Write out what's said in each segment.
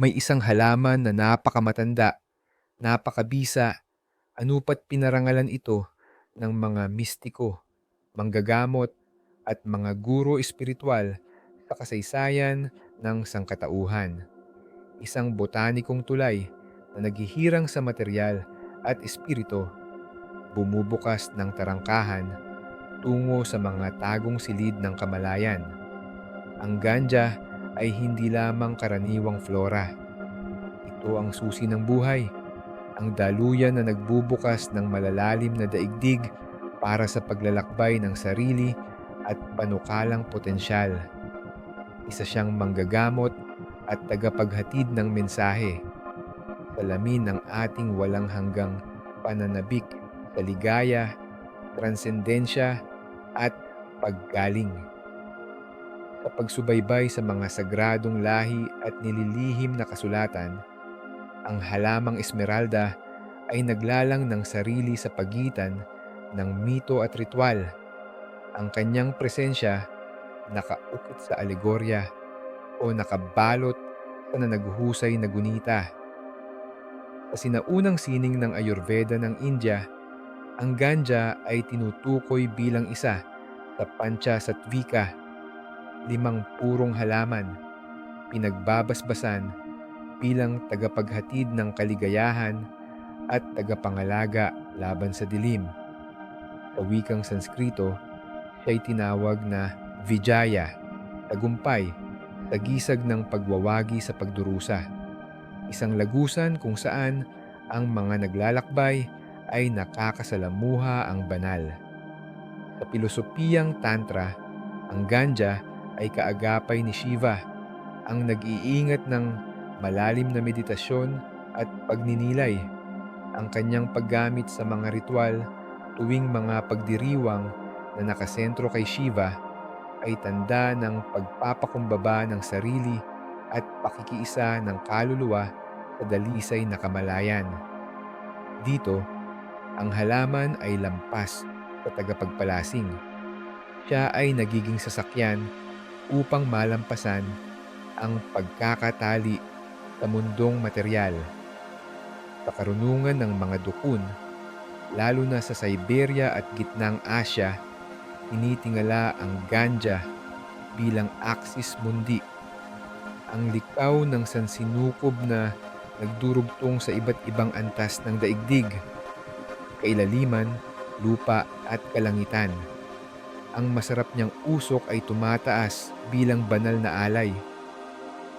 May isang halaman na napakamatanda, napakabisa, anupat pinarangalan ito ng mga mistiko, manggagamot at mga guro espiritual sa kasaysayan ng sangkatauhan. Isang botanikong tulay na naghihirang sa material at espirito, bumubukas ng tarangkahan tungo sa mga tagong silid ng kamalayan. Ang ganja ay hindi lamang karaniwang flora. Ito ang susi ng buhay, ang daluyan na nagbubukas ng malalalim na daigdig para sa paglalakbay ng sarili at panukalang potensyal. Isa siyang manggagamot at tagapaghatid ng mensahe. Salamin ng ating walang hanggang pananabik sa ligaya, transendensya at paggaling. Sa pagsubaybay sa mga sagradong lahi at nililihim na kasulatan, ang halamang esmeralda ay naglalang ng sarili sa pagitan ng mito at ritual. Ang kanyang presensya nakaukit sa alegorya o nakabalot sa nanaguhusay na gunita. Sa sinaunang sining ng Ayurveda ng India, ang ganja ay tinutukoy bilang isa sa pancha sattvika, limang purong halaman, pinagbabasbasan bilang tagapaghatid ng kaligayahan at tagapangalaga laban sa dilim. Sa wikang Sanskrito, siya'y tinawag na Vijaya, tagumpay, tagisag ng pagwawagi sa pagdurusa. Isang lagusan kung saan ang mga naglalakbay ay nakakasalamuha ang banal. Sa pilosopiyang Tantra, ang ganja ay kaagapay ni Shiva, ang nag-iingat ng malalim na meditasyon at pagninilay. Ang kanyang paggamit sa mga ritual tuwing mga pagdiriwang na nakasentro kay Shiva ay tanda ng pagpapakumbaba ng sarili at pakikiisa ng kaluluwa sa dalisay na kamalayan. Dito, ang halaman ay lampas sa tagapagpalasing. Siya ay nagiging sasakyan upang malampasan ang pagkakatali sa mundong material. Sa karunungan ng mga dukun, lalo na sa Siberia at gitnang Asya, tinitingala ang ganja bilang axis mundi, ang likaw ng sansinukob na nagdurugtong sa iba't ibang antas ng daigdig, kailaliman, lupa at kalangitan. Ang masarap niyang usok ay tumataas bilang banal na alay.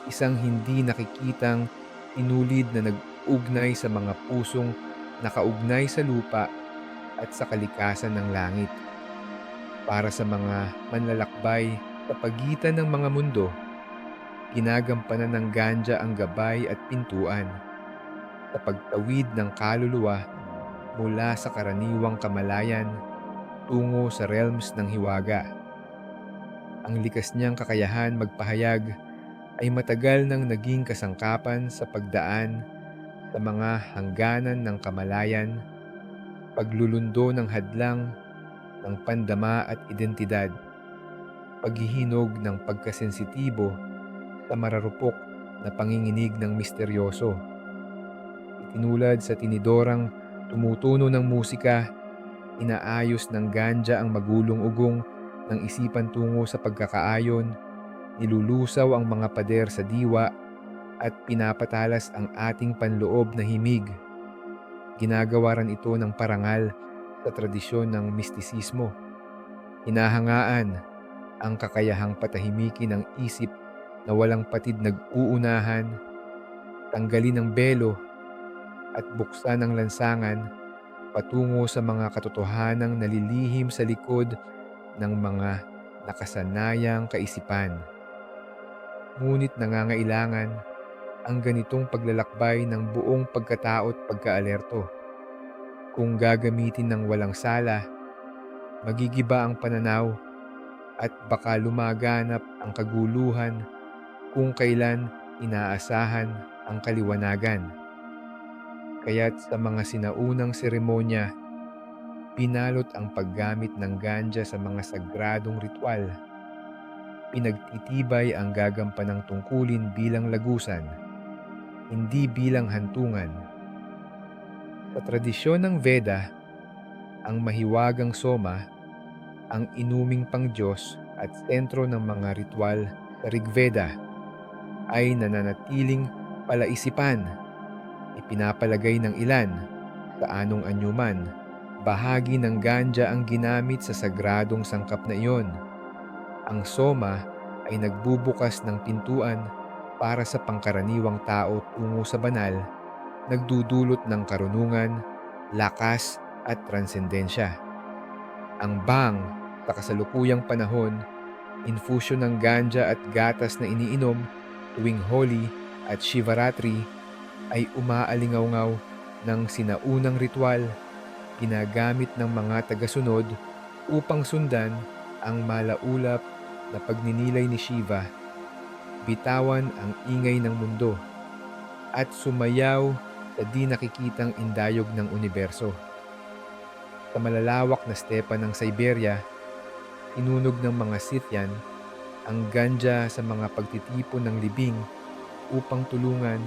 Isang hindi nakikitang inulid na nag-ugnay sa mga pusong nakaugnay sa lupa at sa kalikasan ng langit. Para sa mga manlalakbay sa pagitan ng mga mundo, ginagampanan ng ganja ang gabay at pintuan sa pagtawid ng kaluluwa mula sa karaniwang kamalayan tungo sa realms ng hiwaga. Ang likas niyang kakayahan magpahayag ay matagal nang naging kasangkapan sa pagdaan sa mga hangganan ng kamalayan, paglulundo ng hadlang ng pandama at identidad, paghihinog ng pagkasensitibo sa mararupok na panginginig ng misteryoso. Itinulad sa tinidorang tumutuno ng musika, inaayos ng ganja ang magulong ugong ng isipan tungo sa pagkakaayon, nilulusaw ang mga pader sa diwa at pinapatalas ang ating panloob na himig. Ginagawaran ito ng parangal sa tradisyon ng mistisismo. Hinahangaan ang kakayahang patahimikin ng isip na walang patid nag-uunahan, tanggalin ng belo at buksan ang lansangan patungo sa mga katotohanang nalilihim sa likod ng mga nakasanayang kaisipan. Ngunit nangangailangan ang ganitong paglalakbay ng buong pagkatao at pagkaalerto. Kung gagamitin ng walang sala, magigiba ang pananaw at baka lumaganap ang kaguluhan kung kailan inaasahan ang kaliwanagan. Kaya't sa mga sinaunang seremonya, pinalot ang paggamit ng ganja sa mga sagradong ritual. Pinagtitibay ang gagampanang tungkulin bilang lagusan hindi bilang hantungan. Sa tradisyon ng Veda, ang mahiwagang soma, ang inuming pang-Diyos at sentro ng mga ritual sa Rigveda, ay nananatiling palaisipan. Ipinapalagay ng ilan sa anong anyuman, bahagi ng ganja ang ginamit sa sagradong sangkap na iyon. Ang soma ay nagbubukas ng pintuan para sa pangkaraniwang tao tungo sa banal, nagdudulot ng karunungan, lakas at transendensya. Ang bang sa kasalukuyang panahon, infusyon ng ganja at gatas na iniinom tuwing Holi at Shivaratri ay umaalingaw ng sinaunang ritual ginagamit ng mga tagasunod upang sundan ang malaulap na pagninilay ni Shiva, bitawan ang ingay ng mundo, at sumayaw sa di nakikitang indayog ng universo. Sa malalawak na stepa ng Siberia, inunog ng mga Scythian ang ganja sa mga pagtitipon ng libing upang tulungan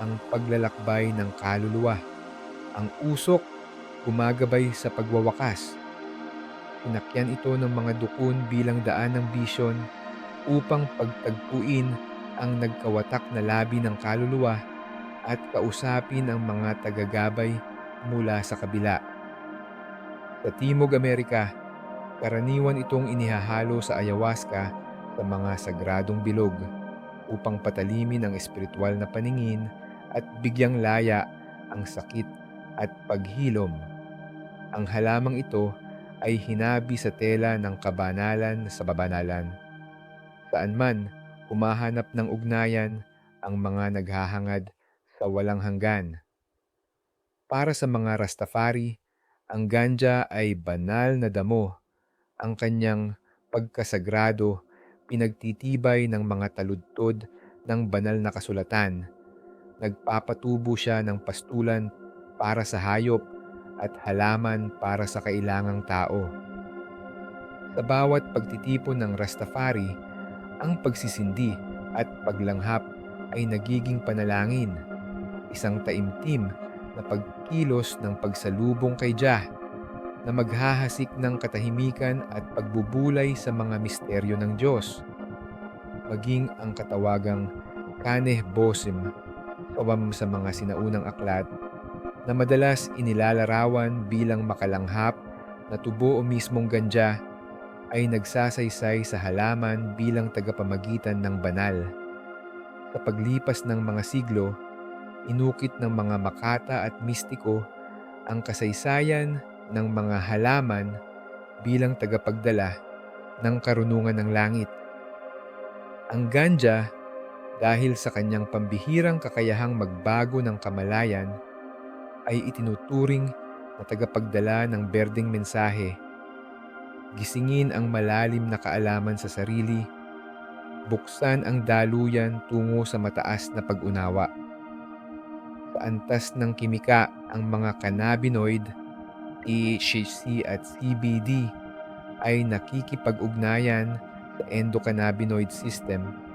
ang paglalakbay ng kaluluwa. Ang usok gumagabay sa pagwawakas. Pinakyan ito ng mga dukun bilang daan ng bisyon upang pagtagpuin ang nagkawatak na labi ng kaluluwa at kausapin ang mga tagagabay mula sa kabila. Sa Timog Amerika, karaniwan itong inihahalo sa ayahuasca sa mga sagradong bilog upang patalimin ang espiritual na paningin at bigyang laya ang sakit at paghilom. Ang halamang ito ay hinabi sa tela ng kabanalan sa babanalan. Saan man humahanap ng ugnayan ang mga naghahangad sa walang hanggan. Para sa mga Rastafari, ang ganja ay banal na damo. Ang kanyang pagkasagrado pinagtitibay ng mga taludtod ng banal na kasulatan. Nagpapatubo siya ng pastulan para sa hayop at halaman para sa kailangang tao. Sa bawat pagtitipon ng Rastafari, ang pagsisindi at paglanghap ay nagiging panalangin, isang taimtim na pagkilos ng pagsalubong kay Jah na maghahasik ng katahimikan at pagbubulay sa mga misteryo ng Diyos. Maging ang katawagang Kaneh Bosim, kawam sa mga sinaunang aklat, na madalas inilalarawan bilang makalanghap na tubo o mismong ganja, ay nagsasaysay sa halaman bilang tagapamagitan ng banal. Sa paglipas ng mga siglo, inukit ng mga makata at mistiko ang kasaysayan ng mga halaman bilang tagapagdala ng karunungan ng langit. Ang ganja, dahil sa kanyang pambihirang kakayahang magbago ng kamalayan, ay itinuturing na tagapagdala ng berdeng mensahe. Gisingin ang malalim na kaalaman sa sarili, buksan ang daluyan tungo sa mataas na pag-unawa. Sa antas ng kimika ang mga cannabinoid THC at CBD ay nakikipag-ugnayan sa endocannabinoid system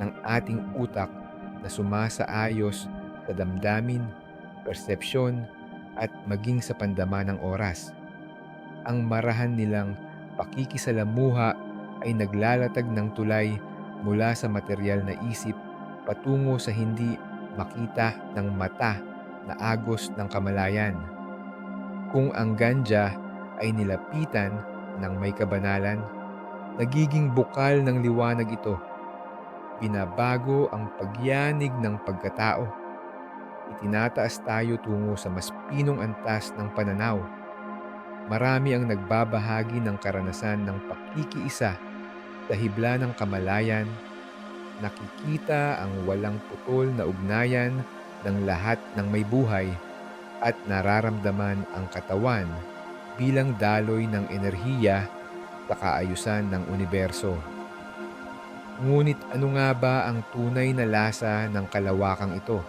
ng ating utak na sumasaayos sa damdamin, persepsyon at maging sa pandama ng oras. Ang marahan nilang pakikisalamuha ay naglalatag ng tulay mula sa material na isip patungo sa hindi makita ng mata na agos ng kamalayan. Kung ang ganja ay nilapitan ng may kabanalan, nagiging bukal ng liwanag ito. Binabago ang pagyanig ng pagkatao. Itinataas tayo tungo sa mas pinong antas ng pananaw. Marami ang nagbabahagi ng karanasan ng pakikiisa sa hibla ng kamalayan. Nakikita ang walang putol na ugnayan ng lahat ng may buhay at nararamdaman ang katawan bilang daloy ng enerhiya sa kaayusan ng universo. Ngunit ano nga ba ang tunay na lasa ng kalawakang ito?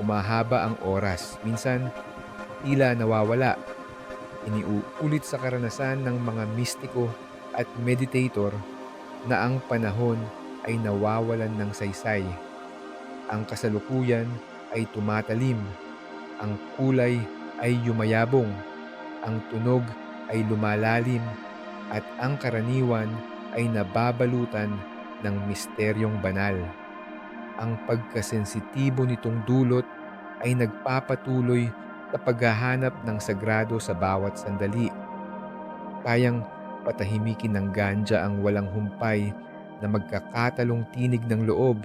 Umahaba ang oras, minsan tila nawawala. Iniuulit sa karanasan ng mga mistiko at meditator na ang panahon ay nawawalan ng saysay. Ang kasalukuyan ay tumatalim, ang kulay ay yumayabong, ang tunog ay lumalalim, at ang karaniwan ay nababalutan ng misteryong banal. Ang pagkasensitibo nitong dulot ay nagpapatuloy sa paghahanap ng sagrado sa bawat sandali. Kayang patahimikin ng ganja ang walang humpay na magkakatalong tinig ng loob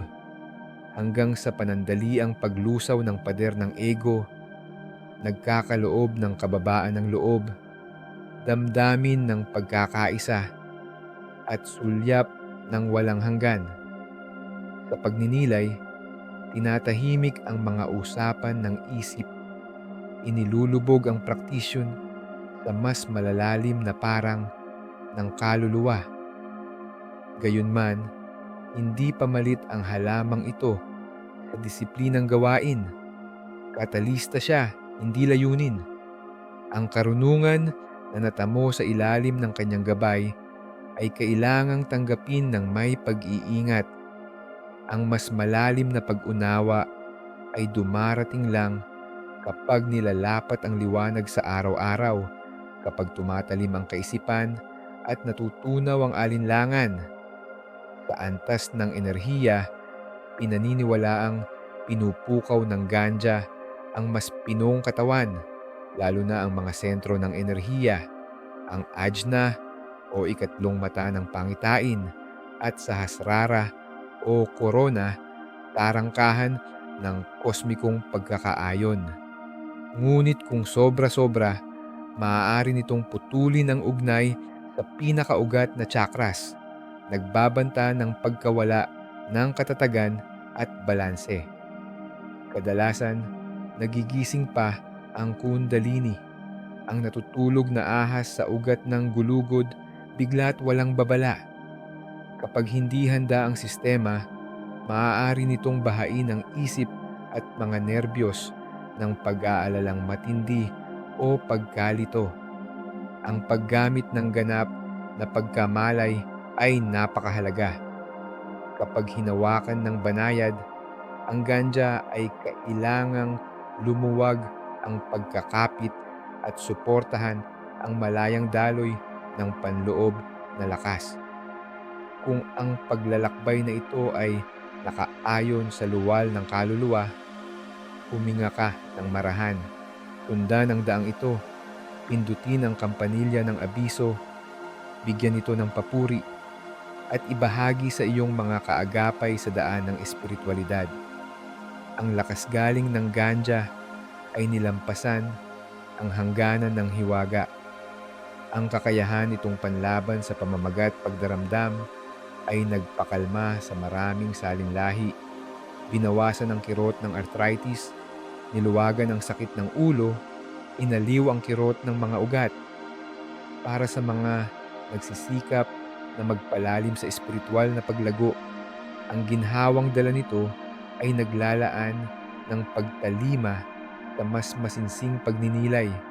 hanggang sa panandaliang paglusaw ng pader ng ego, nagkakaloob ng kababaan ng loob, damdamin ng pagkakaisa, at sulyap ng walang hanggan. Sa pagninilay, tinatahimik ang mga usapan ng isip, inilulubog ang praktisyon sa mas malalalim na parang ng kaluluwa. Gayunman, hindi pamalit ang halamang ito sa disiplinang gawain. Katalista siya, hindi layunin. Ang karunungan na natamo sa ilalim ng kanyang gabay ay kailangang tanggapin ng may pag-iingat. Ang mas malalim na pag-unawa ay dumarating lang kapag nilalapat ang liwanag sa araw-araw, kapag tumatalim ang kaisipan at natutunaw ang alinlangan. Sa antas ng enerhiya, pinaniniwalaang pinupukaw ng ganja ang mas pinong katawan, lalo na ang mga sentro ng enerhiya, ang ajna o ikatlong mata ng pangitain at sa hasrara o korona, tarangkahan ng kosmikong pagkakaayon. Ngunit kung sobra-sobra, maaari nitong putulin ang ugnay sa pinakaugat na chakras, nagbabanta ng pagkawala ng katatagan at balanse. Kadalasan, nagigising pa ang kundalini, ang natutulog na ahas sa ugat ng gulugod bigla't walang babala. Kapag hindi handa ang sistema, maaari nitong bahain ang isip at mga nerbiyos ng pag-aalalang matindi o pagkalito. Ang paggamit ng ganap na pagkamalay ay napakahalaga. Kapag hinawakan ng banayad, ang ganja ay kailangang lumuwag ang pagkakapit at suportahan ang malayang daloy ng panloob na lakas. Kung ang paglalakbay na ito ay nakaayon sa luwal ng kaluluwa, huminga ka ng marahan. Tundan ang daang ito, pindutin ang kampanilya ng abiso, bigyan ito ng papuri, at ibahagi sa iyong mga kaagapay sa daan ng espiritualidad. Ang lakas galing ng ganja ay nilampasan ang hangganan ng hiwaga. Ang kakayahan nitong panlaban sa pamamagat pagdaramdam ay nagpakalma sa maraming salinlahi, binawasan ang kirot ng arthritis, niluwagan ang sakit ng ulo, inaliw ang kirot ng mga ugat. Para sa mga nagsisikap na magpalalim sa espiritual na paglago, ang ginhawang dala nito ay naglalaan ng pagtalima sa mas masinsing pagninilay.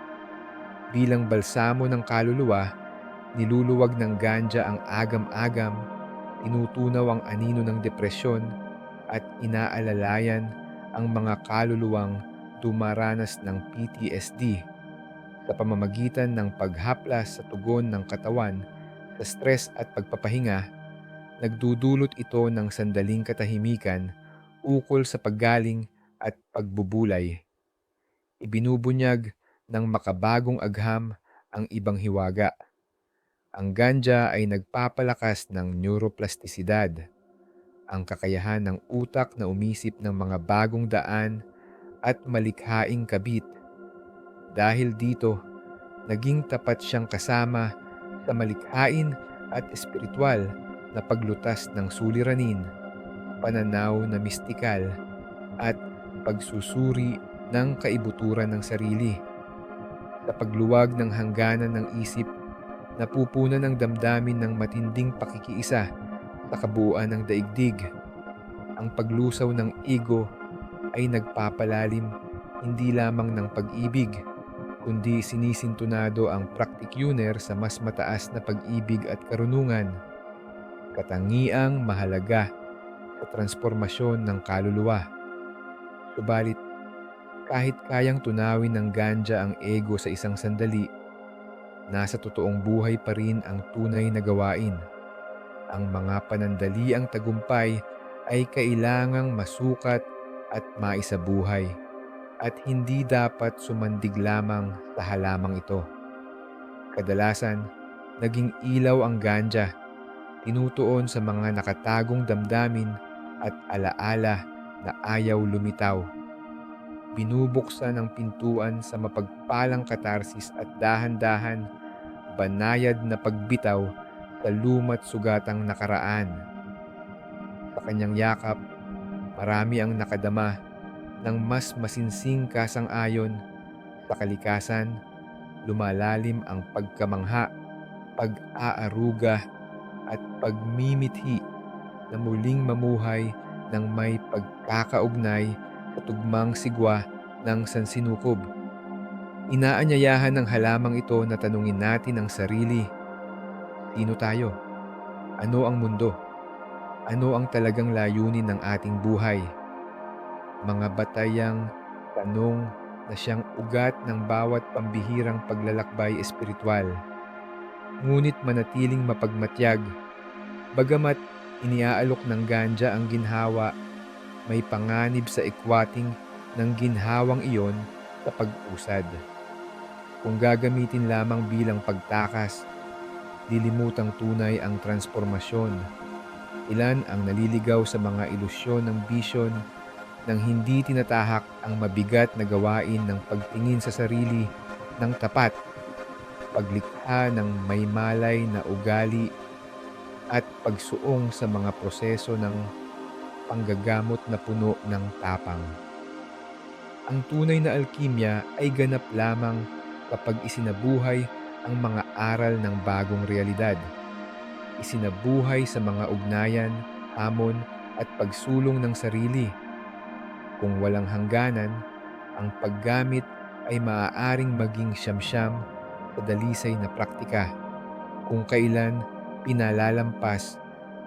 Bilang balsamo ng kaluluwa, niluluwag ng ganja ang agam-agam, tinutunaw ang anino ng depresyon at inaalalayan ang mga kaluluwang dumaranas ng PTSD sa pamamagitan ng paghaplas sa tugon ng katawan sa stress at pagpapahinga, nagdudulot ito ng sandaling katahimikan ukol sa paggaling at pagbubulay. Ibinubunyag ng makabagong agham ang ibang hiwaga. Ang ganja ay nagpapalakas ng neuroplastisidad, ang kakayahan ng utak na umisip ng mga bagong daan at malikhaing kabit. Dahil dito, naging tapat siyang kasama sa malikhain at espiritual na paglutas ng suliranin, pananaw na mistikal, at pagsusuri ng kaibuturan ng sarili. Sa pagluwag ng hangganan ng isip, napupunan ng damdamin ng matinding pakikiisa sa kabuuan ng daigdig. Ang paglusaw ng ego ay nagpapalalim hindi lamang ng pag-ibig, kundi sinisintunado ang practitioner sa mas mataas na pag-ibig at karunungan. Katangiang mahalaga sa transformasyon ng kaluluwa. Subalit, kahit kayang tunawin ng ganja ang ego sa isang sandali, nasa totoong buhay pa rin ang tunay na gawain. Ang mga panandaliang tagumpay ay kailangang masukat at maisabuhay at hindi dapat sumandig lamang sa halamang ito. Kadalasan, naging ilaw ang ganja, tinutuon sa mga nakatagong damdamin at alaala na ayaw lumitaw. Binubuksan ang pintuan sa mapagpalang katarsis at dahan-dahan, banayad na pagbitaw sa lumat sugatang nakaraan. Sa kanyang yakap, marami ang nakadama ng mas masinsing kasang-ayon sa kalikasan, lumalalim ang pagkamangha, pag-aaruga at pagmimithi na muling mamuhay ng may pagkakaugnay tugmang sigwa ng sansinukob. Inaanyayahan ng halamang ito na tanungin natin ang sarili. Sino tayo? Ano ang mundo? Ano ang talagang layunin ng ating buhay? Mga batayang tanong na siyang ugat ng bawat pambihirang paglalakbay espiritual. Ngunit manatiling mapagmatyag, bagamat iniaalok ng ganja ang ginhawa, may panganib sa ikwating ng ginhawang iyon sa pag-usad. Kung gagamitin lamang bilang pagtakas, lilimutang tunay ang transformasyon. Ilan ang naliligaw sa mga ilusyon ng bisyon nang hindi tinatahak ang mabigat na gawain ng pagtingin sa sarili ng tapat, paglikha ng may malay na ugali at pagsuong sa mga proseso ng panggagamot na puno ng tapang. Ang tunay na alkimya ay ganap lamang kapag isinabuhay ang mga aral ng bagong realidad. Isinabuhay sa mga ugnayan, hamon at pagsulong ng sarili kung walang hangganan, ang paggamit ay maaaring maging siyam-siyam sa dalisay na praktika kung kailan pinalalampas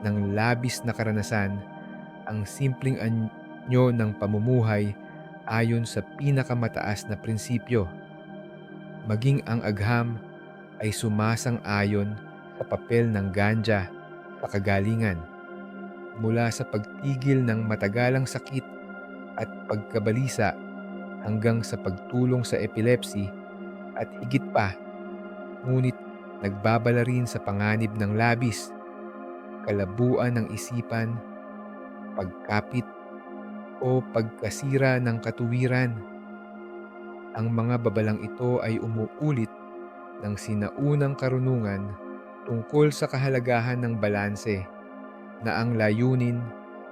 ng labis na karanasan ang simpleng anyo ng pamumuhay ayon sa pinakamataas na prinsipyo. Maging ang agham ay sumasang-ayon sa papel ng ganja sa kagalingan mula sa pagtigil ng matagalang sakit at pagkabalisa hanggang sa pagtulong sa epilepsy at higit pa, ngunit nagbabala rin sa panganib ng labis, kalabuan ng isipan, pagkapit o pagkasira ng katuwiran. Ang mga babalang ito ay umuulit ng sinaunang karunungan tungkol sa kahalagahan ng balanse na ang layunin,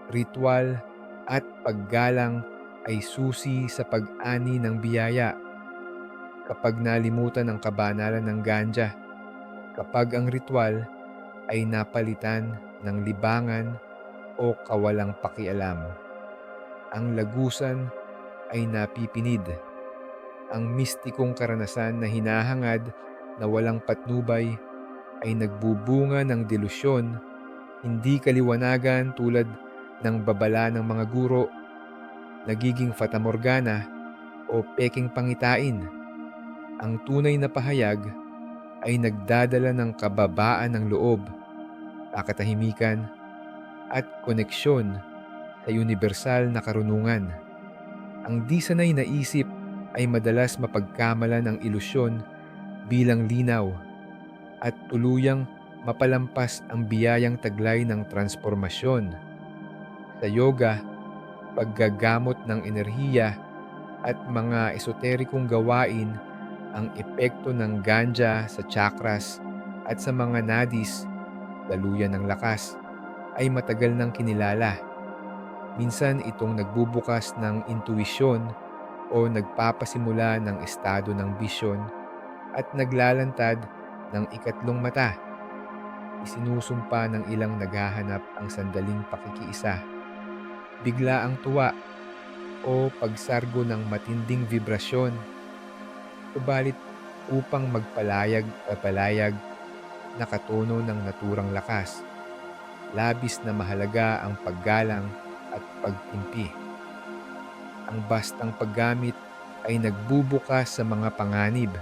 ritual at paggalang ay susi sa pag-ani ng biyaya. Kapag nalimutan ang kabanalan ng ganja, kapag ang ritual ay napalitan ng libangan o kawalang pakialam. Ang lagusan ay napipinid. Ang mistikong karanasan na hinahangad na walang patnubay ay nagbubunga ng delusyon, hindi kaliwanagan tulad ng babala ng mga guro, nagiging fatamorgana o peking pangitain. Ang tunay na pahayag ay nagdadala ng kababaan ng loob, kakatahimikan, at koneksyon sa universal na karunungan. Ang di sanay na isip ay madalas mapagkamala ng ilusyon bilang linaw at tuluyang mapalampas ang biyayang taglay ng transformasyon. Sa yoga, paggagamot ng enerhiya at mga esoterikong gawain ang epekto ng ganja sa chakras at sa mga nadis, daluyan ng lakas, ay matagal nang kinilala. Minsan itong nagbubukas ng intuisyon o nagpapasimula ng estado ng bisyon at naglalantad ng ikatlong mata. Isinusumpa ng ilang naghahanap ang sandaling pakikiisa. Bigla ang tuwa o pagsargo ng matinding vibrasyon. Subalit upang magpalayag o palayag na katono ng naturang lakas. Labis na mahalaga ang paggalang at pagtimpi. Ang bastang paggamit ay nagbubukas sa mga panganib,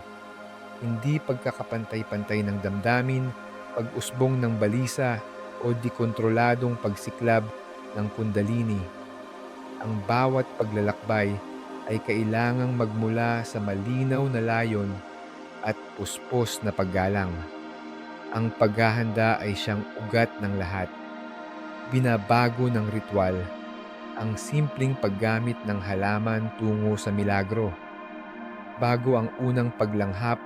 hindi pagkakapantay-pantay ng damdamin, pag-usbong ng balisa o dikontroladong pagsiklab ng kundalini. Ang bawat paglalakbay ay kailangang magmula sa malinaw na layon at puspos na paggalang. Ang paghahanda ay siyang ugat ng lahat. Binabago ng ritual ang simpleng paggamit ng halaman tungo sa milagro. Bago ang unang paglanghap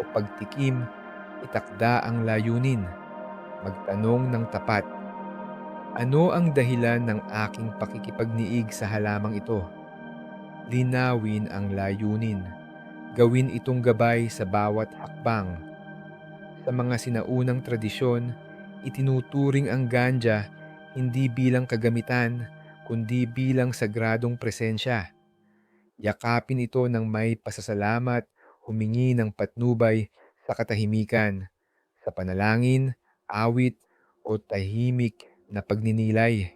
o pagtikim, itakda ang layunin. Magtanong ng tapat. Ano ang dahilan ng aking pakikipagniig sa halamang ito? Linawin ang layunin. Gawin itong gabay sa bawat hakbang. Sa mga sinaunang tradisyon, itinuturing ang ganja hindi bilang kagamitan, kundi bilang sagradong presensya. Yakapin ito ng may pasasalamat, humingi ng patnubay sa katahimikan, sa panalangin, awit, o tahimik na pagninilay.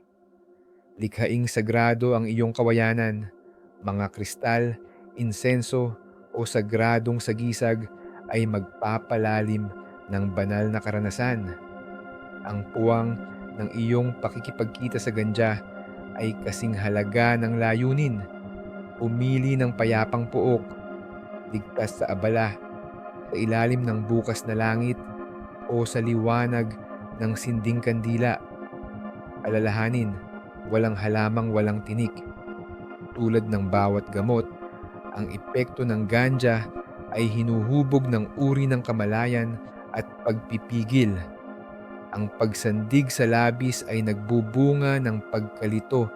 Likhaing sagrado ang iyong kawayanan, mga kristal, insenso, o sagradong sagisag ay magpapalalim ng banal na karanasan. Ang puwang ng iyong pakikipagkita sa ganja ay kasing halaga ng layunin. Pumili ng payapang puok, ligtas sa abala, sa ilalim ng bukas na langit o sa liwanag ng sinding kandila. Alalahanin, walang halamang walang tinik. Tulad ng bawat gamot, ang epekto ng ganja ay hinuhubog ng uri ng kamalayan at pagpipigil. Ang pagsandig sa labis ay nagbubunga ng pagkalito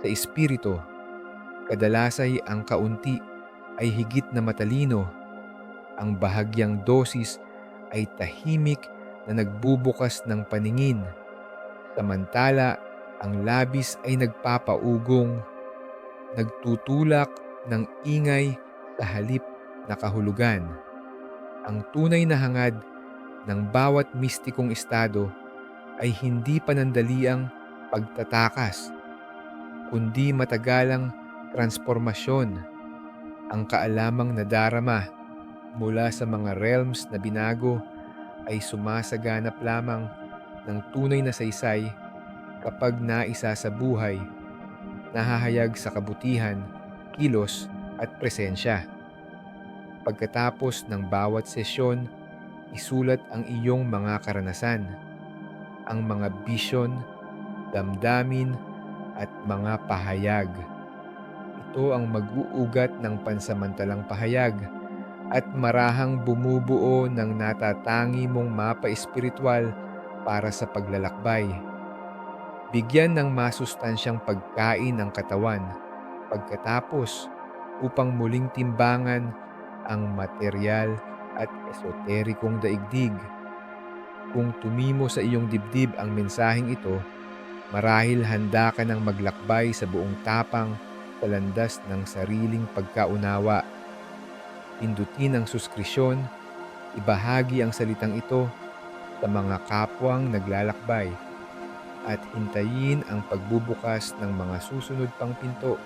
sa espiritu. Kadalasay ang kaunti ay higit na matalino. Ang bahagyang dosis ay tahimik na nagbubukas ng paningin. Samantala, ang labis ay nagpapaugong, nagtutulak ng ingay sa halip na kahulugan. Ang tunay na hangad ng bawat mistikong estado ay hindi panandaliang pagtatakas, kundi matagalang transformasyon. Ang kaalamang nadarama mula sa mga realms na binago ay sumasaganap lamang ng tunay na saysay kapag naisa sa buhay, nahahayag sa kabutihan, kilos at presensya. Pagkatapos ng bawat sesyon, isulat ang iyong mga karanasan, ang mga bisyon, damdamin, at mga pahayag. Ito ang mag-uugat ng pansamantalang pahayag at marahang bumubuo ng natatangi mong mapa espiritual para sa paglalakbay. Bigyan ng masustansyang pagkain ang katawan pagkatapos upang muling timbangan ang material at esoterikong daigdig. Kung tumimo sa iyong dibdib ang mensaheng ito, marahil handa ka ng maglakbay sa buong tapang sa landas ng sariling pagkaunawa. Pindutin ang suskrisyon, ibahagi ang salitang ito sa mga kapwang naglalakbay at hintayin ang pagbubukas ng mga susunod pang pinto